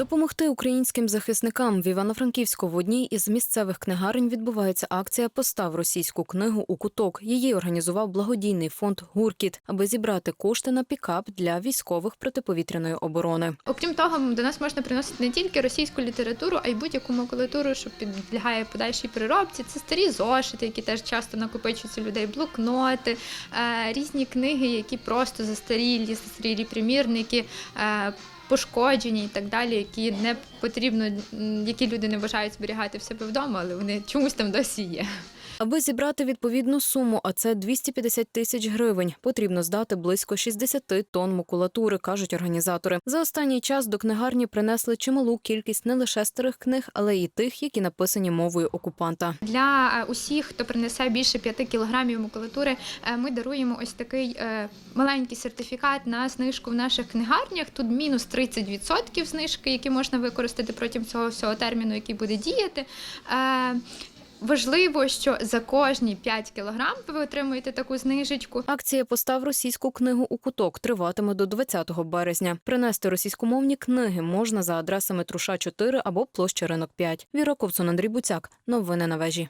Допомогти українським захисникам в Івано-Франківську в одній із місцевих книгарень відбувається акція Постав російську книгу у куток. Її організував благодійний фонд Гуркіт, аби зібрати кошти на пікап для військових протиповітряної оборони. Окрім того, до нас можна приносити не тільки російську літературу, а й будь-яку макулатуру, що підлягає подальшій переробці. Це старі зошити, які теж часто накопичуються людей, блокноти, е, різні книги, які просто застарілі, застарілі примірники. Пошкоджені і так далі, які не потрібно, які люди не бажають зберігати в себе вдома, але вони чомусь там досі є. Аби зібрати відповідну суму, а це 250 тисяч гривень, потрібно здати близько 60 тонн макулатури, кажуть організатори. За останній час до книгарні принесли чималу кількість не лише старих книг, але й тих, які написані мовою окупанта. Для е, усіх, хто принесе більше 5 кілограмів макулатури, е, ми даруємо ось такий е, маленький сертифікат на знижку в наших книгарнях. Тут мінус 30% знижки, які можна використати протягом цього всього терміну, який буде діяти. Важливо, що за кожні 5 кілограм ви отримуєте таку знижечку. Акція Постав російську книгу у куток триватиме до 20 березня. Принести російськомовні книги можна за адресами Труша 4 або площа Ринок 5. Віра Ковцун, Андрій Буцяк. Новини на вежі.